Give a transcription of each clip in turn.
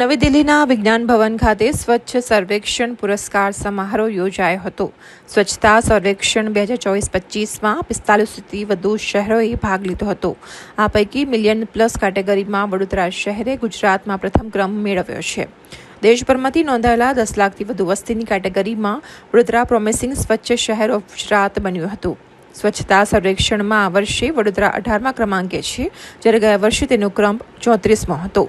નવી દિલ્હીના વિજ્ઞાન ભવન ખાતે સ્વચ્છ સર્વેક્ષણ પુરસ્કાર સમારોહ યોજાયો હતો. સ્વચ્છતા સર્વેક્ષણ બે હજાર ચોવીસ પચીસમાં પિસ્તાલીસથી વધુ શહેરોએ ભાગ લીધો હતો. આ પૈકી મિલિયન પ્લસ કેટેગરીમાં વડોદરા શહેરે ગુજરાતમાં પ્રથમ ક્રમ મેળવ્યો છે. દેશભરમાંથી નોંધાયેલા દસ લાખથી વધુ વસ્તીની કેટેગરીમાં વડોદરા પ્રોમિસિંગ સ્વચ્છ શહેર ઓફ ગુજરાત બન્યું હતું. સ્વચ્છતા સર્વેક્ષણમાં આ વર્ષે વડોદરા અઢારમા ક્રમાંકે છે, જ્યારે ગયા વર્ષે તેનો ક્રમ ચોત્રીસમો હતો.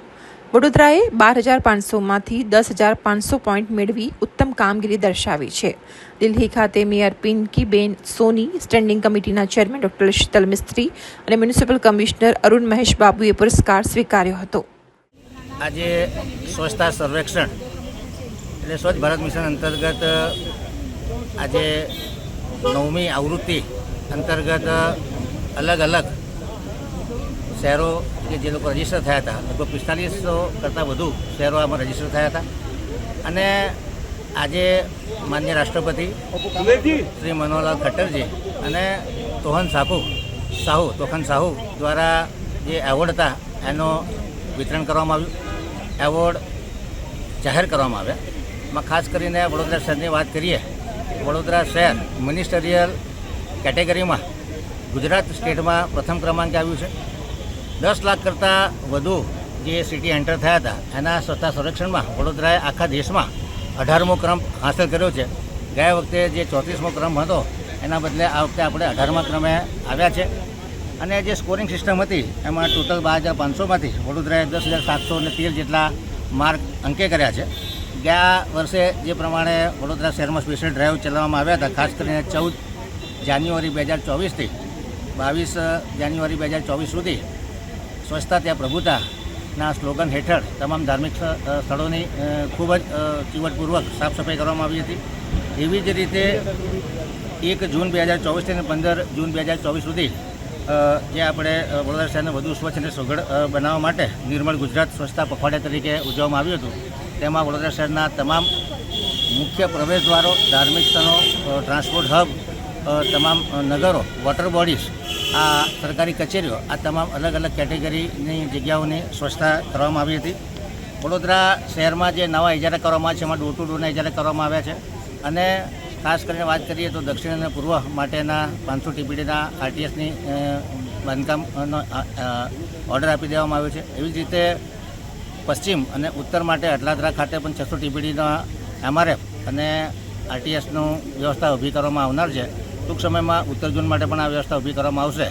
વડોદરાએ બાર હજાર પાંચસોમાંથી દસ હજાર પાંચસો પોઈન્ટ મેળવી ઉત્તમ કામગીરી દર્શાવી છે. દિલ્હી ખાતે મેયર પિંકીબેન સોની, સ્ટેન્ડિંગ કમિટીના ચેરમેન ડોક્ટર શીતલ મિસ્ત્રી અને મ્યુનિસિપલ કમિશનર અરુણ મહેશ બાબુએ પુરસ્કાર સ્વીકાર્યો હતો. આજે સ્વચ્છતા સર્વેક્ષણ એટલે સ્વચ્છ ભારત મિશન અંતર્ગત, આજે નવમી આવૃત્તિ અંતર્ગત અલગ અલગ શહેરો કે જે લોકો રજિસ્ટર થયા હતા લગભગ પિસ્તાલીસો કરતાં વધુ શહેરો આમાં રજિસ્ટર થયા હતા. અને આજે માન્ય રાષ્ટ્રપતિ શ્રી મનોહરલાલ ખટ્ટરજી અને તોહન સાહુ સાહુ તોખન સાહુ દ્વારા જે એવોર્ડ હતા એનો વિતરણ કરવામાં આવ્યું. એવોર્ડ જાહેર કરવામાં આવ્યા. એમાં ખાસ કરીને વડોદરા શહેરની વાત કરીએ વડોદરા શહેર મિનિસ્ટરિયલ કેટેગરીમાં ગુજરાત સ્ટેટમાં પ્રથમ ક્રમાંકે આવ્યું છે. દસ લાખ કરતાં વધુ જે સિટી એન્ટર થયા હતા, એના સ્વચ્છતા સંરક્ષણમાં વડોદરાએ આખા દેશમાં અઢારમો ક્રમ હાંસલ કર્યો છે. ગયા વખતે જે ચોત્રીસમો ક્રમ હતો, એના બદલે આ વખતે આપણે અઢારમા ક્રમે આવ્યા છે. અને જે સ્કોરિંગ સિસ્ટમ હતી, એમાં ટોટલ બાર હજાર પાંચસોમાંથી વડોદરાએ દસ હજાર સાતસો ને તેર જેટલા માર્ક અંકે કર્યા છે. ગયા વર્ષે જે પ્રમાણે વડોદરા શહેરમાં સ્પેશિયલ ડ્રાઈવ ચલાવવામાં આવ્યા હતા, ખાસ કરીને ચૌદ જાન્યુઆરી બે હજાર ચોવીસથી, બાવીસ જાન્યુઆરી બે હજાર ચોવીસ સુધી સ્વચ્છતા ત્યાં પ્રભુતાના સ્લોગન હેઠળ તમામ ધાર્મિક સ્થળોની ખૂબ જ ચીવટપૂર્વક સાફ સફાઈ કરવામાં આવી હતી. એવી જ રીતે એક જૂન બે હજાર ચોવીસથી પંદર જૂન બે હજાર ચોવીસ સુધી જે આપણે વડોદરા શહેરને વધુ સ્વચ્છ અને સુઘડ બનાવવા માટે નિર્મળ ગુજરાત સ્વચ્છતા પખવાડિયા તરીકે ઉજવવામાં આવ્યું હતું. તેમાં વડોદરા શહેરના તમામ મુખ્ય પ્રવેશદ્વારો, ધાર્મિક સ્થળો ટ્રાન્સપોર્ટ હબ તમામ નગરો વોટર બોડીઝ આ સરકારી કચેરીઓ, આ તમામ અલગ અલગ કેટેગરીની જગ્યાઓની સ્વચ્છતા કરવામાં આવી હતી. વડોદરા શહેરમાં જે નવા ઇજારા કરવામાં છે, એમાં ડોર ટુ ડોરના ઇજારા કરવામાં આવ્યા છે. અને ખાસ કરીને વાત કરીએ તો દક્ષિણ અને પૂર્વ માટેના પાંચસો ટીપીડીના આરટીએસની બાંધકામનો ઓર્ડર આપી દેવામાં આવ્યો છે. એવી જ રીતે પશ્ચિમ અને ઉત્તર માટે અટલાદરા ખાતે પણ છસો ટીપીડીના એમઆરએફ અને આરટીએસનું વ્યવસ્થા ઊભી કરવામાં આવનાર છે. ટૂંક સમયમાં ઉત્તર ઝોન માટે પણ આ વ્યવસ્થા ઊભી કરવામાં આવશે.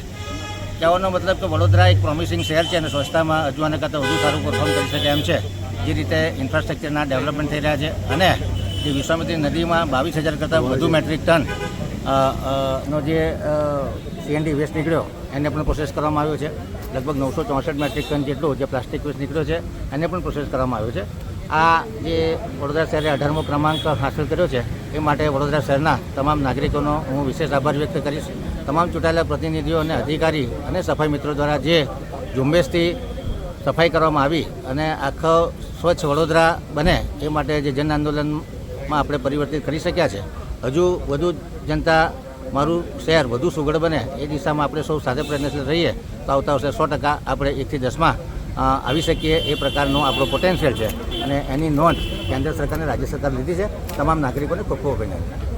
કહેવાનો મતલબ કે વડોદરા એક પ્રોમિસિંગ શહેર છે અને સ્વચ્છતામાં હજુ આને કરતાં વધુ સારું પરફોર્મ કરી શકે એમ છે. જે રીતે ઇન્ફ્રાસ્ટ્રક્ચરના ડેવલપમેન્ટ થઈ રહ્યા છે અને જે વિશ્વામિત્રી નદીમાં બાવીસ હજાર કરતાં વધુ મેટ્રિક ટન નો જે સીએનડી વેસ્ટ નીકળ્યો, એને પણ પ્રોસેસ કરવામાં આવ્યો છે. લગભગ નવસો ચોસઠ મેટ્રિક ટન જેટલો જે પ્લાસ્ટિક વેસ્ટ નીકળ્યો છે, એને પણ પ્રોસેસ કરવામાં આવ્યો છે. આ જે વડોદરા શહેરે અઢારમો ક્રમાંક હાંસલ કર્યો છે, એ માટે વડોદરા શહેરના તમામ નાગરિકોનો હું વિશેષ આભાર વ્યક્ત કરીશ. તમામ ચૂંટાયેલા પ્રતિનિધિઓ અને અધિકારી અને સફાઈ મિત્રો દ્વારા જે ઝુંબેશથી સફાઈ કરવામાં આવી અને આખો સ્વચ્છ વડોદરા બને, એ માટે જે જન આંદોલનમાં આપણે પરિવર્તિત કરી શક્યા છે. હજુ વધુ જનતા મારું શહેર વધુ સુઘડ બને, એ દિશામાં આપણે સૌ સાથે પ્રયત્નશીલ રહીએ, તો આવતા વર્ષે સો ટકા આપણે એકથી દસમાં આવી શકીએ એ પ્રકારનો આપણો પોટેન્શિયલ છે. અને એની નોંધ કેન્દ્ર સરકાર રાજ્ય સરકાર લીધી છે. તમામ નાગરિકોને ખૂબ ખૂબ અભિનંદન.